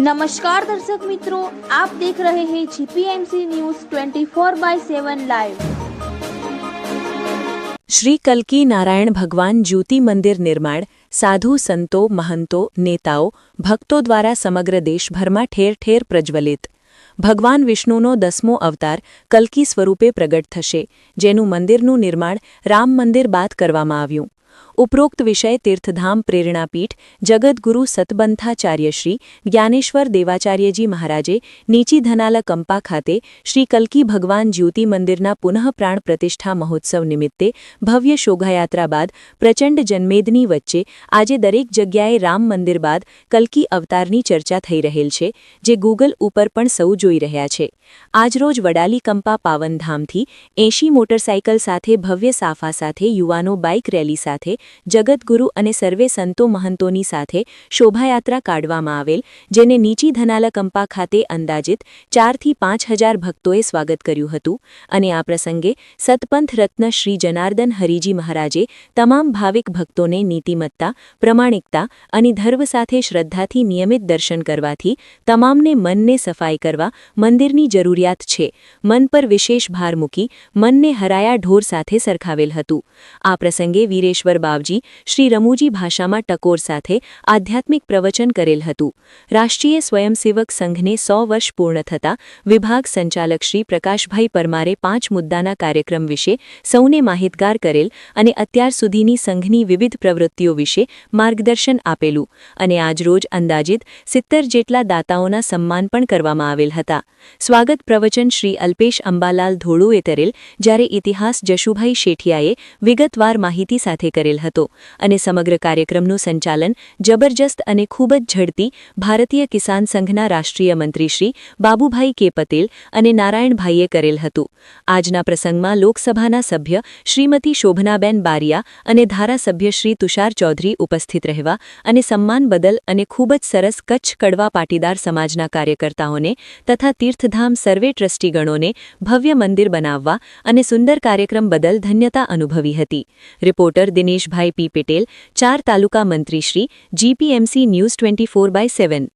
नमस्कार दर्शक मित्रों आप देख रहे हैं GPMC news 24 by 7 live Shri કલ્કી Narayan Bhagwan Jyoti મંદિર નિર્માણ સાધુ સંતો મહંતો નેતાઓ ભક્તો દ્વારા સમગ્ર દેશભરમાં ઠેર ઠેર પ્રજ્વલિત ભગવાન વિષ્ણુનો દસમો અવતાર કલ્કી સ્વરૂપે પ્રગટ થશે જેનું મંદિરનું નિર્માણ રામ મંદિર બાદ કરવામાં આવ્યું ઉપરોક્ત વિષય તીર્થધામ પ્રેરણાપીઠ, જગદગુરુ સતબંથાચાર્યશ્રી જ્ઞાનેશ્વર દેવાચાર્યજી મહારાજે, નીચી ધનાલા કંપા ખાતે, શ્રી કલ્કી ભગવાન જ્યોતિ મંદિરના પુનઃપ્રાણ પ્રતિષ્ઠા મહોત્સવ નિમિત્તે ભવ્ય શોભાયાત્રા બાદ પ્રચંડ જનમેદની વચ્ચે આજે દરેક જગ્યાએ રામ મંદિર બાદ કલ્કી અવતારની ચર્ચા થઈ રહેલ છે, જે ગૂગલ ઉપર પણ સૌ જોઈ રહ્યા છે. આજરોજ વડાલી કંપા પાવનધામથી એંશી મોટરસાયકલ સાથે ભવ્ય સાફા સાથે યુવાનો બાઇક રેલી સાથે જગતગુરુ અને સર્વે સંતો મહંતોની સાથે શોભાયાત્રા કાઢવામાં આવેલ, જેને નીચી ધનાલા કંપા ખાતે અંદાજિત ચારથી પાંચ હજાર ભક્તોએ સ્વાગત કર્યું હતું. અને આ પ્રસંગે સતપંથ રત્ન શ્રી જનાર્દન હરિજી મહારાજે તમામ ભાવિક ભક્તોને નીતિમત્તા, પ્રમાણિકતા અને ધર્વ સાથે શ્રદ્ધાથી નિયમિત દર્શન કરવાથી તમામને મનને સફાઈ કરવા મંદિરની જરૂરિયાત છે. મન પર વિશેષ ભાર મૂકી મનને હરાયા ઢોર સાથે સરખાવેલ હતું. આ પ્રસંગે વીરેશ્વર બાવજી શ્રી રમુજી ભાષામાં ટકોર સાથે આધ્યાત્મિક પ્રવચન કરેલ હતું. રાષ્ટ્રીય સ્વયંસેવક સંઘને સો વર્ષ પૂર્ણ થતા વિભાગ સંચાલક શ્રી પ્રકાશભાઈ પરમારે પાંચ મુદ્દાના કાર્યક્રમ વિશે સૌને માહિતગાર કરેલ અને અત્યાર સુધીની સંઘની વિવિધ પ્રવૃત્તિઓ વિશે માર્ગદર્શન આપેલું અને આજરોજ અંદાજિત સિત્તેર જેટલા દાતાઓના સન્માન પણ કરવામાં આવેલ હતા. સ્વાગત પ્રવચન શ્રી અલ્પેશ અંબાલાલ ધોળુએ કરેલ જ્યારે ઇતિહાસ જશુભાઈ શેઠિયાએ વિગતવાર માહિતી સાથે કરેલ હતો અને સમગ્ર કાર્યક્રમનું સંચાલન જબરજસ્ત અને ખૂબ જ ઝડપી ભારતીય કિસાન સંઘના રાષ્ટ્રીય મંત્રી બાબુભાઈ કે પટેલ અને નારાયણભાઈએ કરેલ હતું. આજના પ્રસંગમાં લોકસભાના સભ્ય શ્રીમતી શોભનાબેન બારિયા અને ધારાસભ્ય શ્રી તુષાર ચૌધરી ઉપસ્થિત રહેવા અને સન્માન બદલ અને ખૂબ જ સરસ કચ્છ કડવા પાટીદાર સમાજના કાર્યકર્તાઓને તથા તીર્થધામ સર્વે ટ્રસ્ટીગણોને ભવ્ય મંદિર બનાવવા અને સુંદર કાર્યક્રમ બદલ ધન્યતા અનુભવી હતી. રિપોર્ટર દિનેશભાઈ પ્રફુલભાઈ પી પટેલ ચાર તાલુકા મંત્રીશ્રી GPMC news twenty four by seven.